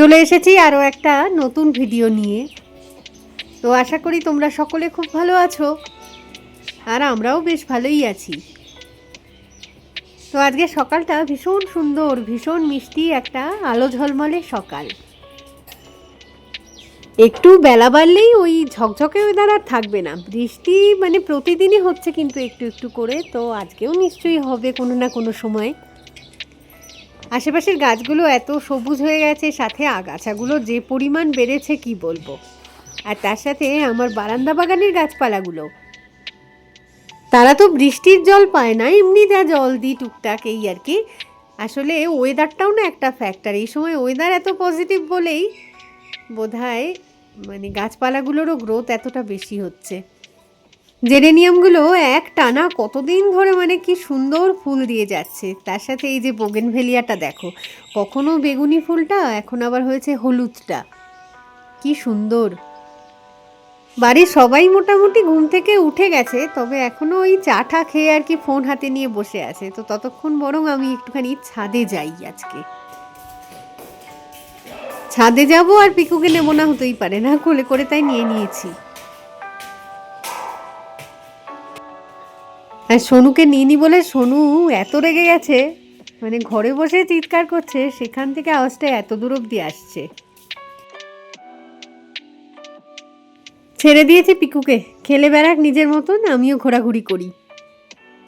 চলে এসেছি আরও একটা নতুন ভিডিও নিয়ে। তো আশা করি তোমরা সকলে খুব ভালো আছো, আর আমরাও বেশ ভালোই আছি। তো আজকে সকালটা ভীষণ সুন্দর, ভীষণ মিষ্টি একটা আলো ঝলমলে সকাল। একটু বেলা বাড়লেই ওই ঝকঝকে ওয়েদার আর থাকবে না। বৃষ্টি মানে প্রতিদিনই হচ্ছে কিন্তু একটু একটু করে, তো আজকেও নিশ্চয়ই হবে কোনো না কোনো সময়। আশেপাশের গাছগুলো এত সবুজ হয়ে গেছে, সাথে আগাছাগুলো যে পরিমাণ বেড়েছে কি বলব? আর তার সাথে আমার বারান্দা বাগানের গাছপালাগুলো। তারা তো বৃষ্টির জল পায় না, এমনি যা জল দিই টুকটাক এই আর কি। আসলে ওয়েদারটাও না একটা ফ্যাক্টর এই সময় ওয়েদার এত পজিটিভ বলেই বোধহয় মানে গাছপালাগুলোরও গ্রোথ এতটা বেশি হচ্ছে। জেরেনিয়ামগুলো এক টানা কতদিন ধরে মানে কি সুন্দর ফুল দিয়ে যাচ্ছে। তার সাথে এই যে বোগেনভেলিয়াটা দেখো, কখনো বেগুনি ফুলটা, এখন আবার হয়েছে হলুদটা। কি সুন্দর। বাড়ির সবাই মোটামুটি ঘুম থেকে উঠে গেছে, তবে এখনও ওই চাটা খেয়ে আর কি ফোন হাতে নিয়ে বসে আছে। তো ততক্ষণ বরং আমি একটুখানি ছাদে যাই আজকে। ছাদে যাব আর পিকুকে নেব না হতেই পারে, না কোলে করে তাই নিয়ে নিয়েছি। আর সোনুকে নিইনি বলে সোনু এত রেগে গেছে। মানে ঘরে বসে চিৎকার করছে, সেখান থেকে আওয়াজটা এত দূর অব্দি আসছে। ছেড়ে দিয়েছি পিকুকে। খেলে বেড়াক নিজের মতন, আমিও ঘোরাঘুরি করি।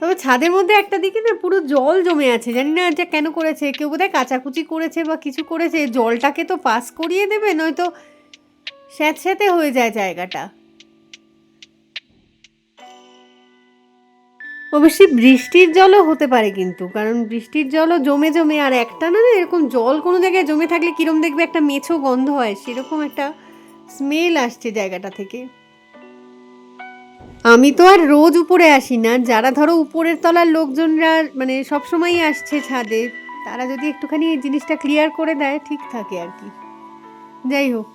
তবে ছাদের মধ্যে একটা দিকে না পুরো জল জমে আছে, জানি না এটা কেন করেছে, কেউ বোধহয় কাচাকুচি করেছে বা কিছু করেছে, জলটাকে তো পাস করিয়ে দেবে, নয়তো স্যাঁতস্যাঁতে হয়ে যায় জায়গাটা। অবশ্যই বৃষ্টির জলও হতে পারে কিন্তু, কারণ বৃষ্টির জলও জমে জমে আর একটা না এরকম জল কোনো জায়গায় জমে থাকলে কিরম দেখবে একটা মেছো গন্ধ হয়, সেরকম একটা স্মেল আসছে জায়গাটা থেকে। আমি তো আর রোজ উপরে আসি না, যারা ধরো উপরের তলার লোকজনরা মানে সবসময়ই আসছে ছাদে, তারা যদি একটুখানি এই জিনিসটা ক্লিয়ার করে দেয়, ঠিক থাকে আর কি। যাই হোক।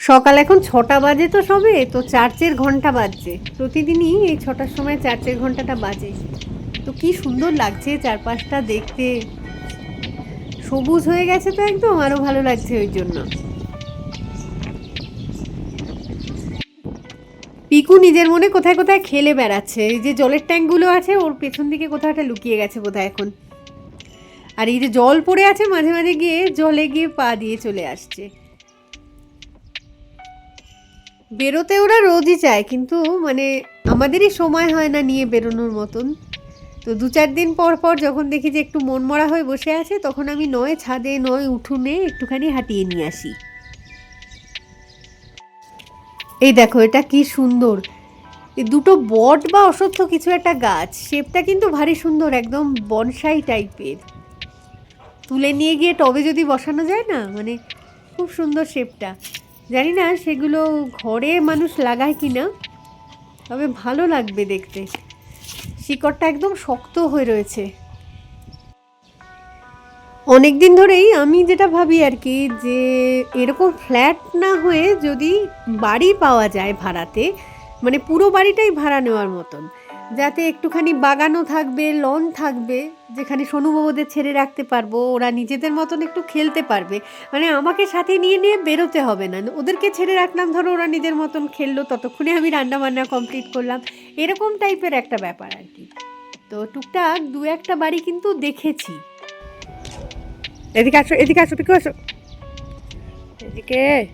সকাল এখন ছটা বাজে তো সবে, তো চার্চের ঘণ্টা বাজছে। প্রতিদিনই এই ছটার সময় চার্চের ঘন্টাটা বাজে। তো কি সুন্দর লাগছে চারপাশটা দেখতে। সবুজ হয়ে গেছে তো একদম আরও ভালো লাগছে ওই জন্য। পিকু নিজের মনে কোথায় কোথায় খেলে বেড়াচ্ছে। এই যে জলের ট্যাঙ্কগুলো আছে, ওর পেছন দিকে কোথাও একটা লুকিয়ে গেছে বোধহয় এখন। আর এই যে জল পড়ে আছে, মাঝে মাঝে গিয়ে জলে গিয়ে পা দিয়ে চলে আসছে। বেরোতে ওরা রোজই চায়, কিন্তু মানে আমাদেরই সময় হয় না নিয়ে বেরোনোর মতন। তো দু চার দিন পর পর যখন দেখি যে একটু মন মরা হয়ে বসে আছে, তখন আমি নয় ছাদে, নয় উঠোনে একটুখানি হাঁটিয়ে নিয়ে আসি। এই দেখো, এটা কি সুন্দর। দুটো বট বা অসত্য কিছু একটা গাছ, শেপটা কিন্তু ভারী সুন্দর, একদম বনসাই টাইপের। তুলে নিয়ে গিয়ে টবে যদি বসানো যায় না মানে খুব সুন্দর শেপটা। জানি না সেগুলো ঘরে মানুষ লাগায় কি না তবে ভালো লাগবে দেখতে। শিকড়টা একদম শক্ত হয়ে রয়েছে। অনেক দিন ধরেই আমি যেটা ভাবি আর কি, যে এরকম ফ্ল্যাট না হয়ে যদি বাড়ি পাওয়া যায় ভাড়াতে মানে পুরো বাড়িটাই ভাড়া নেওয়ার মতন যাতে একটুখানি বাগানও থাকবে লন থাকবে, যেখানে সোনুবাবুদের ছেড়ে রাখতে পারব, ওরা নিজেদের মতন একটু খেলতে পারবে। মানে আমাকে সাথে নিয়ে নিয়ে বেরোতে হবে না। ওদেরকে ছেড়ে রাখলাম, ধরো ওরা নিজের মতন খেললো, ততক্ষণে আমি রান্না বান্না কমপ্লিট করলাম। এরকম টাইপের একটা ব্যাপার আর কি। তো টুকটাক দু একটা বাড়ি কিন্তু দেখেছি। এদিকে আসো এদিকে আসো পিকু আসো। এদিকে।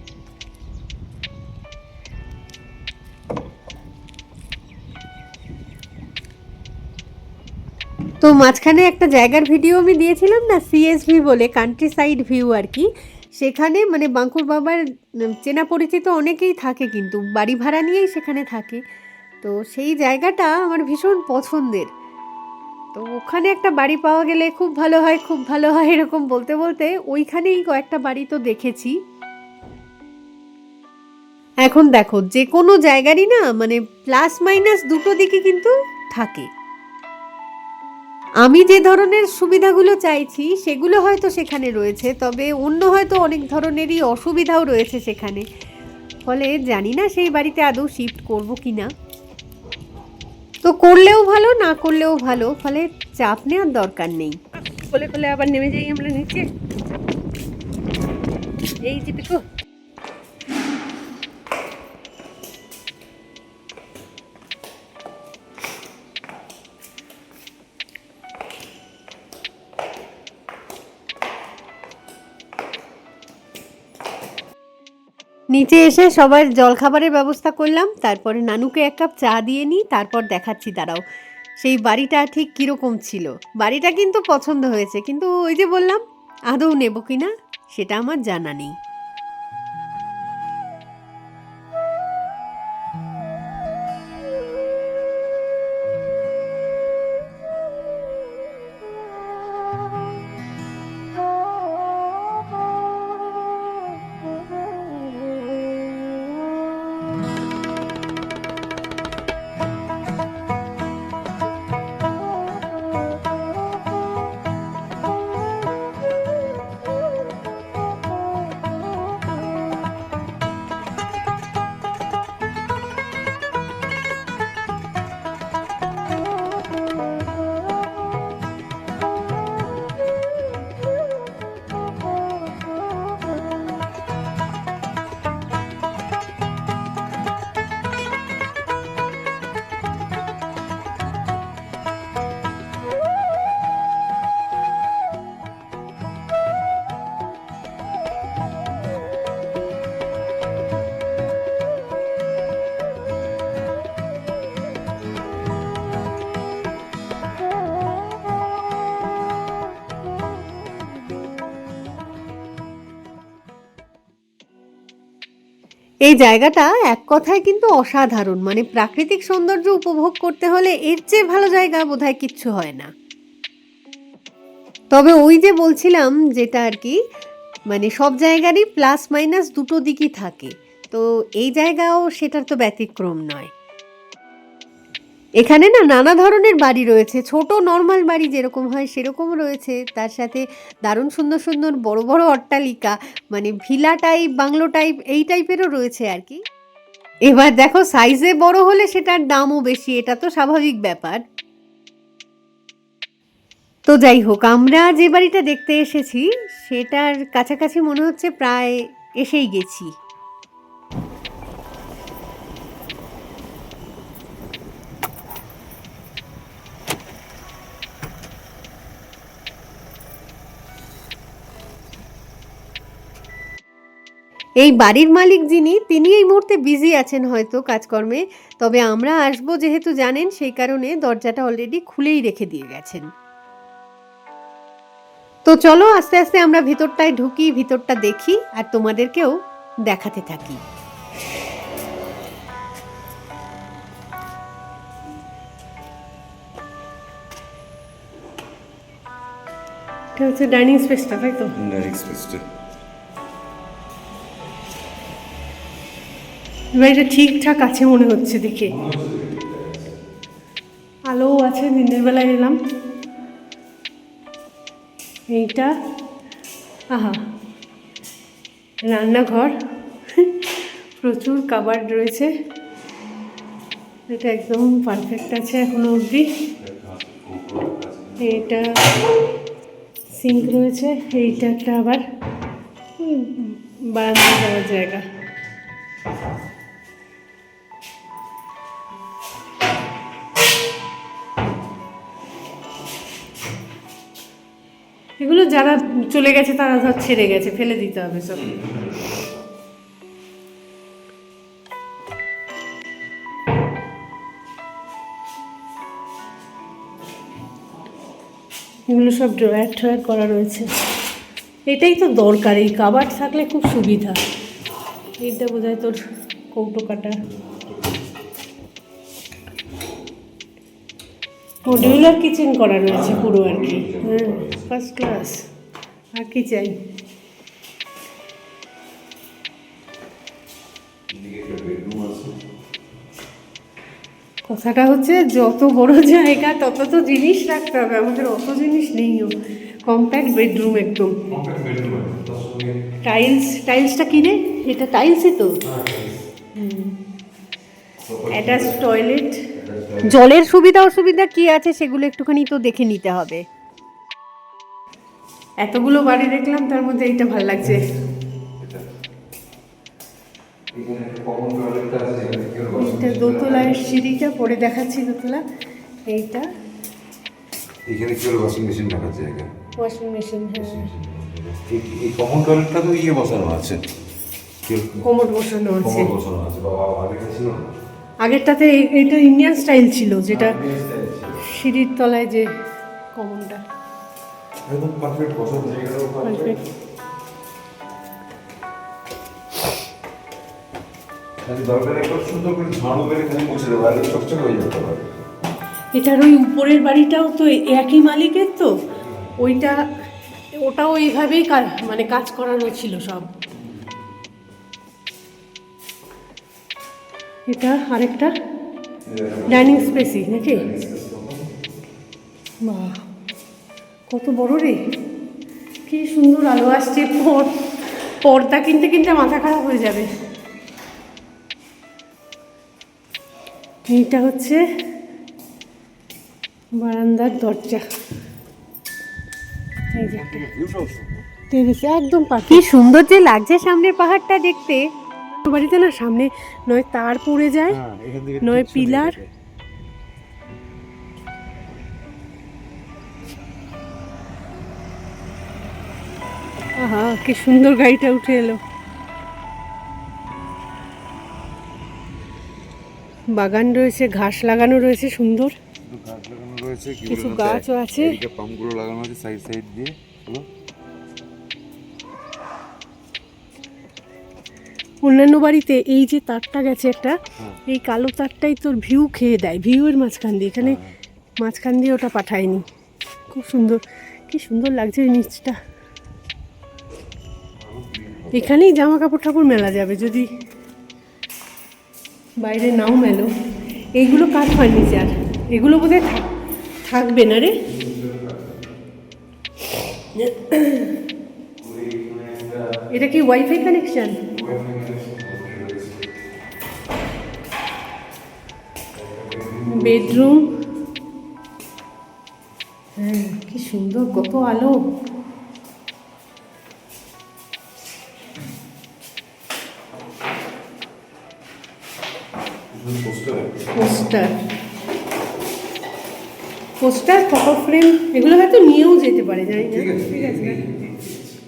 তো মাঝখানে একটা জায়গার ভিডিও আমি দিয়েছিলাম না সিএসভি বলে কান্ট্রি সাইড ভিউ আর কি। সেখানে মানে বাঙ্কুর বাবার চেনা পরিচিত অনেকেই থাকে কিন্তু, বাড়ি ভাড়া নিয়েই সেখানে থাকে। তো সেই জায়গাটা আমার ভীষণ পছন্দের। তো ওখানে একটা বাড়ি পাওয়া গেলে খুব ভালো হয়, খুব ভালো হয় এরকম বলতে বলতে ওইখানেই কয়েকটা বাড়ি তো দেখেছি। এখন দেখো, যে কোনো জায়গারই না মানে প্লাস মাইনাস দুটো দিকে কিন্তু থাকে। আমি যে ধরনের সুবিধাগুলো চাইছি, সেগুলো হয়তো সেখানে রয়েছে, তবে অন্য হয়তো অনেক ধরনেরই অসুবিধাও রয়েছে সেখানে। ফলে জানি না সেই বাড়িতে আদৌ শিফট করব কি না তো করলেও ভালো, না করলেও ভালো, ফলে চাপ নেওয়ার দরকার নেই। কোলে কোলে আবার নেমে যাই আমরা নিচে। এই যে পিকু নিচে এসে সবার জলখাবারের ব্যবস্থা করলাম, তারপরে নানুকে এক কাপ চা দিয়ে নিই, তারপর দেখাচ্ছি, দাঁড়াও। সেই বাড়িটা ঠিক কীরকম ছিল? বাড়িটা কিন্তু পছন্দ হয়েছে, কিন্তু ওই যে বললাম, আদৌ নেব কি না সেটা আমার জানা নেই। এই জায়গাটা এক কথায় কিন্তু অসাধারণ। মানে প্রাকৃতিক সৌন্দর্য উপভোগ করতে হলে এর চেয়ে ভালো জায়গা বোধহয় কিচ্ছু হয় না। তবে ওই যে বলছিলাম যেটা আর কি মানে সব জায়গারই প্লাস মাইনাস দুটো দিকই থাকে। তো এই জায়গাও সেটার তো ব্যতিক্রম নয়। এখানে না নানা ধরনের বাড়ি রয়েছে। ছোট নর্মাল বাড়ি যেরকম হয় সেরকম রয়েছে। তার সাথে দারুণ সুন্দর সুন্দর বড় বড় অট্টালিকা মানে ভিলা টাইপ বাংলো টাইপ এই টাইপেরও রয়েছে আর কি। এবার দেখো সাইজে বড় হলে সেটার দামও বেশি, এটা তো স্বাভাবিক ব্যাপার। তো যাই হোক, আমরা যে বাড়িটা দেখতে এসেছি, সেটার কাছাকাছি মনে হচ্ছে প্রায় এসেই গেছি। এই বাড়ির মালিক যিনি, তিনি এই মুহূর্তে বিজি আছেন হয়তো কাজকর্মে। তবে আমরা আসব যেহেতু জানেন, সেই কারণে দরজাটা অলরেডি খুলেই রেখে দিয়ে গেছেন। তো চলো আস্তে আস্তে আমরা ভিতরটায় ঢুকি, ভিতরটা দেখি আর তোমাদেরকেও দেখাতে থাকি। এটা হচ্ছে ডাইনিং স্পেসটা তাই তো? ডাইরেক্ট স্পেসটা বাড়িটা ঠিকঠাক আছে মনে হচ্ছে দেখে। আলোও আছে, দিনের বেলায় এলাম। এইটা, আহা, রান্নাঘর। প্রচুর কাবার্ড রয়েছে। এটা একদম পারফেক্ট আছে এখনও অবধি। এটা সিঙ্ক রয়েছে, এইটা একটা আবার বারান্দা যাওয়ার জায়গা। যারা চলে গেছে তারা ধর ছেড়ে গেছে ফেলে দিতে হবে সব। এগুলো সব ড্রয়ার ট্রয়ার করা রয়েছে। এটাই তো দরকার এই কাবার থাকলে খুব সুবিধা। এইটা বোধহয় তোর কৌটো কাটা। মডিউলার কিচেন করা রয়েছে পুরো আর কি। হ্যাঁ ফার্স্ট ক্লাস আর কি চাই? কথাটা হচ্ছে যত বড় জায়গা তত তো জিনিস রাখতে হবে। আমাদের অত জিনিস নেইও কম্প্যাক্ট বেডরুম একদম। টাইলস টাইলসটা কিনে? এটা টাইলসই তো? অ্যাটাচ টয়লেট জলের সুবিধা অসুবিধা কি আছে সেগুলো একটুখানি তো দেখে নিতে হবে। এতগুলো বাড়ি দেখলাম তার মধ্যে এইটা ভালো লাগছে। এইটা দোতলার সিঁড়িটা পরে দেখাচ্ছি দোতলা। এইটা। এখানে কেউ ওয়াশিং মেশিন রাখার জায়গা ওয়াশিং মেশিন হ্যাঁ। এই- কমন টয়লেটটা তো ইয়ে বসানো আছে। কোমর বসানো আছে। বসানো আছে। বাবা আগেটা ছিল আগেরটাতে এই- এইটা ইন্ডিয়ান স্টাইল ছিল যেটা। সিঁড়ির তলায় যে একদম পারফেক্ট বসার জায়গাটাও পারফেক্ট পারফেক্ট খালি দরকার একবার সুন্দর করে ঝাড়ু মেরে খালি মুছে দেবো আর চকচকে হয়ে যেতে পারে এটার ওই উপরের বাড়িটাও তো একই মালিকের তো? ওইটা ওটাও এইভাবেই মানে কাজ করানো ছিল সব। এটা আরেকটা ডাইনিং স্পেসই নাকি? বাহ। কত বড় রে? কি সুন্দর আলো আসছে পর পর্দা কিনতে কিনতে মাথা খারাপ হয়ে যাবে। এইটা হচ্ছে বারান্দার দরজা। একদম পাখি। কি সুন্দর যে লাগছে সামনের পাহাড়টা দেখতে। বাড়িতে না সামনে নয় তার পড়ে যায় হ্যাঁ, নয় পিলার। আহা কি সুন্দর গাড়িটা উঠে এলো। বাগান রয়েছে ঘাস লাগানো রয়েছে সুন্দর। কিছু লাগানো রয়েছে কিছু গাছও আছে। এদিকে লাগানো আছে সাইড সাইড দিয়ে অন্যান্য বাড়িতে এই যে তারটা গেছে একটা হ্যাঁ। এই কালো তারটাই তোর ভিউ খেয়ে দেয় ভিউয়ের মাঝখান দিয়ে এখানে মাঝখান দিয়ে ওটা পাঠায়নি। খুব সুন্দর কি সুন্দর লাগছে এই নিচটা। এখানেই জামা কাপড় ঠাকুর মেলা যাবে, যদি বাইরে নাও মেলো। এইগুলো কার ফার্নিচার এগুলো বোধহয় থাক- থাকবে না রে। এটা কি ওয়াইফাই কানেকশন বেডরুম হ্যাঁ কি সুন্দর, কত আলো। পোস্টার। পোস্টার ফটো ফ্রেম এগুলো হয়তো নিয়েও যেতে পারে জানি না। ঠিক আছে।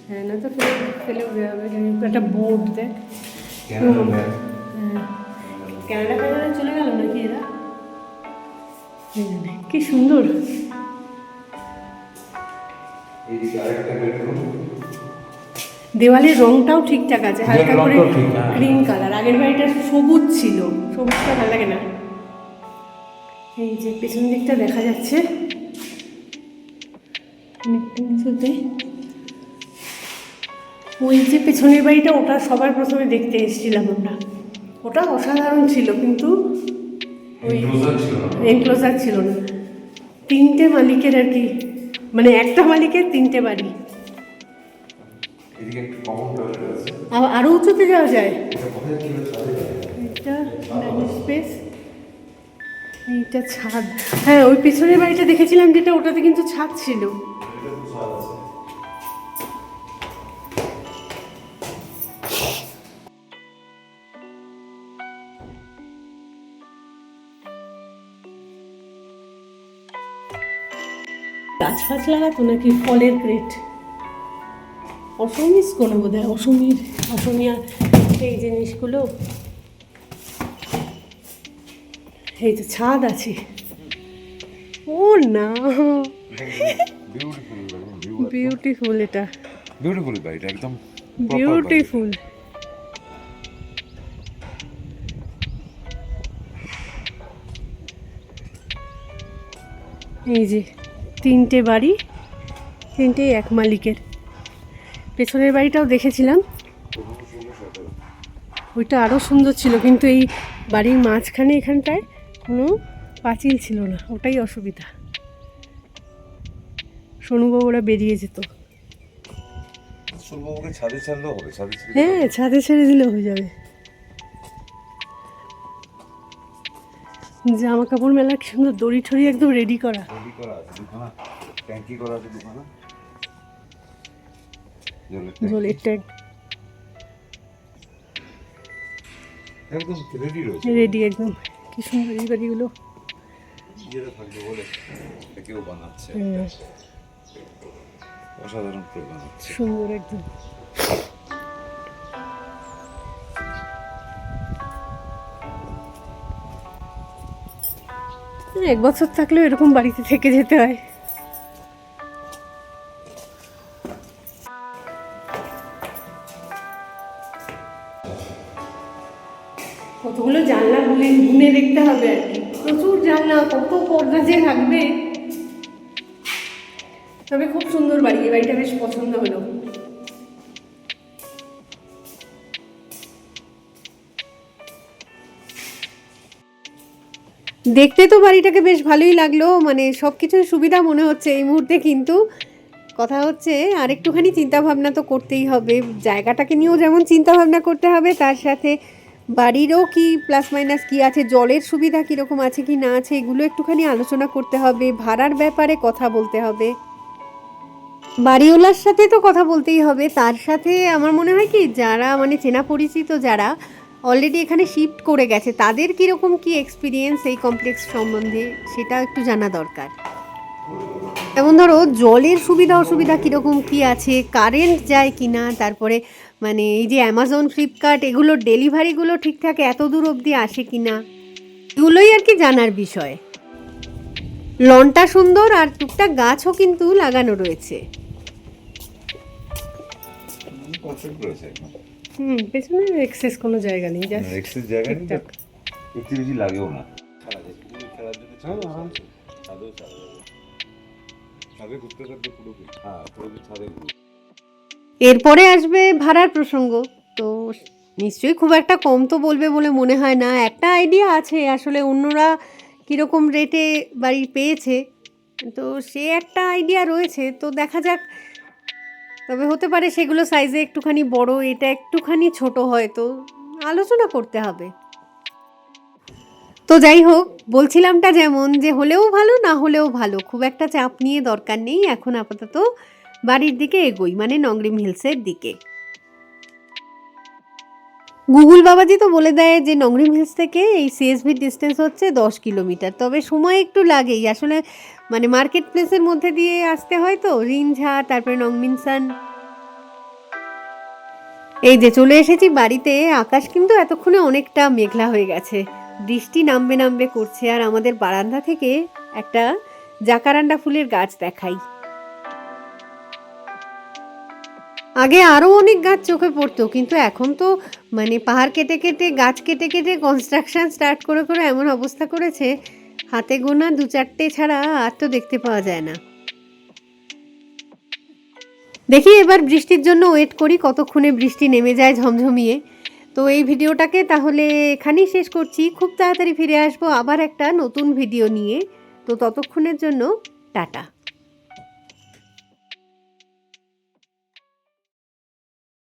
হ্যাঁ। না তো ফেলে ফেলেও দেওয়া হবে একটা বোর্ড দেখ। হ্যাঁ। ক্যানাডা ফ্যানাডা চলে গেল নাকি এরা? কি সুন্দর। দেওয়ালের রংটাও ঠিকঠাক আছে হালকা করে হ্যাঁ। গ্রিন কালার আগের বাড়িটা সবুজ ছিল সবুজটা ভালো লাগে না। এই যে পেছন দিকটা দেখা যাচ্ছে। অনেকটা ওই যে পেছনের বাড়িটা ওটা সবার প্রথমে দেখতে এসেছিলাম আমরা। ওটা অসাধারণ ছিল কিন্তু ওই এনক্লোজার ছিল না। তিনটে মালিকের আর কি মানে একটা মালিকের তিনটে বাড়ি। আরও উঁচুতে যাওয়া যায়? এটা স্পেস এইটা ছাদ। হ্যাঁ ওই পেছনের বাড়িটা দেখেছিলাম যেটা, ওটাতে কিন্তু ছাদ ছিল। গাছ ফাছ লাগাতো নাকি ফলের ক্রেট। অসমিস কোনো বোধ হয় অসমির, অসমিয়া এই জিনিসগুলো। এই তো ছাদ আছে। ও না। বিউটিফুল এটা। বিউটিফুল গাড়িটা একদম বিউটিফুল এই যে তিনটে বাড়ি তিনটেই এক মালিকের। পেছনের বাড়িটাও দেখেছিলাম। ওইটা আরও সুন্দর ছিল কিন্তু এই বাড়ির মাঝখানে এখানটায় কোনো পাঁচিল ছিল না ওটাই অসুবিধা। সোনুবাবুরা বেরিয়ে যেত। ছাদে ছাড়লেও হবে হ্যাঁ ছাদে ছেড়ে দিলেও হয়ে যাবে। জামা কাপড় মেলা কি সুন্দর দড়ি ঠড়ি একদম রেডি করা। রেডি করা আছে দুখানা ট্যাঙ্কি করা আছে দুখানা। জলের ট্যাঙ্ক। একদম রেডি রয়েছে। রেডি একদম। কি সুন্দর এই বাড়িগুলো। অসাধারণ সুন্দর একদম। এক বছর থাকলেও এরকম বাড়িতে থেকে যেতে হয়। গুলে দেখতে হবে। প্রচুর জানলা, কত পর্দা যে থাকবে। তবে খুব সুন্দর বাড়ি, এই বাড়িটা বেশ পছন্দ হলো। দেখতে তো বাড়িটাকে বেশ ভালোই লাগল মানে সব কিছুর সুবিধা মনে হচ্ছে এই মুহূর্তে কিন্তু। কথা হচ্ছে, আর একটুখানি চিন্তা ভাবনা তো করতেই হবে, জায়গাটাকে নিয়েও যেমন চিন্তা ভাবনা করতে হবে, তার সাথে বাড়িরও কি প্লাস মাইনাস কি আছে? জলের সুবিধা কীরকম আছে কি না আছে? এগুলো একটুখানি আলোচনা করতে হবে, ভাড়ার ব্যাপারে কথা বলতে হবে। বাড়িওয়ালার সাথে তো কথা বলতেই হবে। তার সাথে আমার মনে হয় কি, যারা মানে চেনা পরিচিত যারা অলরেডি এখানে শিফট করে গেছে, তাদের কীরকম কি এক্সপিরিয়েন্স এই কমপ্লেক্স সম্বন্ধে, সেটা একটু জানা দরকার। যেমন ধরো, জলের সুবিধা, অসুবিধা কীরকম কি আছে? কারেন্ট যায় কি না তারপরে মানে এই যে অ্যামাজন ফ্লিপকার্ট এগুলোর ডেলিভারিগুলো ঠিকঠাক এত দূর অবধি আসে কি না এগুলোই আর কি জানার বিষয়। লনটা সুন্দর আর টুকটাক গাছও কিন্তু লাগানো রয়েছে। হুম পেছনে এক্সেস কোনো জায়গা নেই জাস্ট এক্সেস জায়গা নেই একটু বেশি লাগেও না। খেলার জন্য ছাড়া আরামসে ছাদেও ছাড়া যাবে ছাদে ঘুরতে। থাকবে পুরো হ্যাঁ পুরো ছাদে ঘুরবে। এরপরে আসবে ভাড়ার প্রসঙ্গ। তো নিশ্চয়ই খুব একটা কম তো বলবে বলে মনে হয় না। একটা আইডিয়া আছে আসলে অন্যরা কীরকম রেটে বাড়ি পেয়েছে। তো সে একটা আইডিয়া রয়েছে। তো দেখা যাক। তবে হতে পারে সেগুলো সাইজে একটুখানি বড়, এটা একটুখানি ছোট হয় তো আলোচনা করতে হবে। তো যাই হোক, বলছিলামটা যেমন যে হলেও ভালো, না হলেও ভালো। খুব একটা চাপ নিয়ে দরকার নেই। এখন আপাতত বাড়ির দিকে এগোই মানে নংরিম হিলসের দিকে। গুগল বাবাজি তো বলে দেয় যে নংরিম হিলস থেকে এই সিএসভি ডিস্টেন্স হচ্ছে দশ কিলোমিটার। তবে সময় একটু লাগেই, আসলে মানে মার্কেট প্লেসের মধ্যে দিয়ে আসতে হয় তো, রিনঝা, তারপরে নংমিনসান এই যে চলে এসেছি বাড়িতে, আকাশ কিন্তু এতক্ষণে অনেকটা মেঘলা হয়ে গেছে। বৃষ্টি নামবে নামবে করছে, আর আমাদের বারান্দা থেকে একটা জাকারান্ডা ফুলের গাছ দেখাই। আগে আরও অনেক গাছ চোখে পড়তো, কিন্তু এখন তো মানে পাহাড় কেটে কেটে, গাছ কেটে কেটে কনস্ট্রাকশন স্টার্ট করে করে এমন অবস্থা করেছে, হাতে গোনা দু চারটে ছাড়া আর তো দেখতে পাওয়া যায় না। দেখি এবার বৃষ্টির জন্য ওয়েট করি, কতক্ষণে বৃষ্টি নেমে যায় ঝমঝমিয়ে। তো এই ভিডিওটাকে তাহলে এখানেই শেষ করছি, খুব তাড়াতাড়ি ফিরে আসব আবার একটা নতুন ভিডিও নিয়ে। তো ততক্ষণের জন্য টাটা।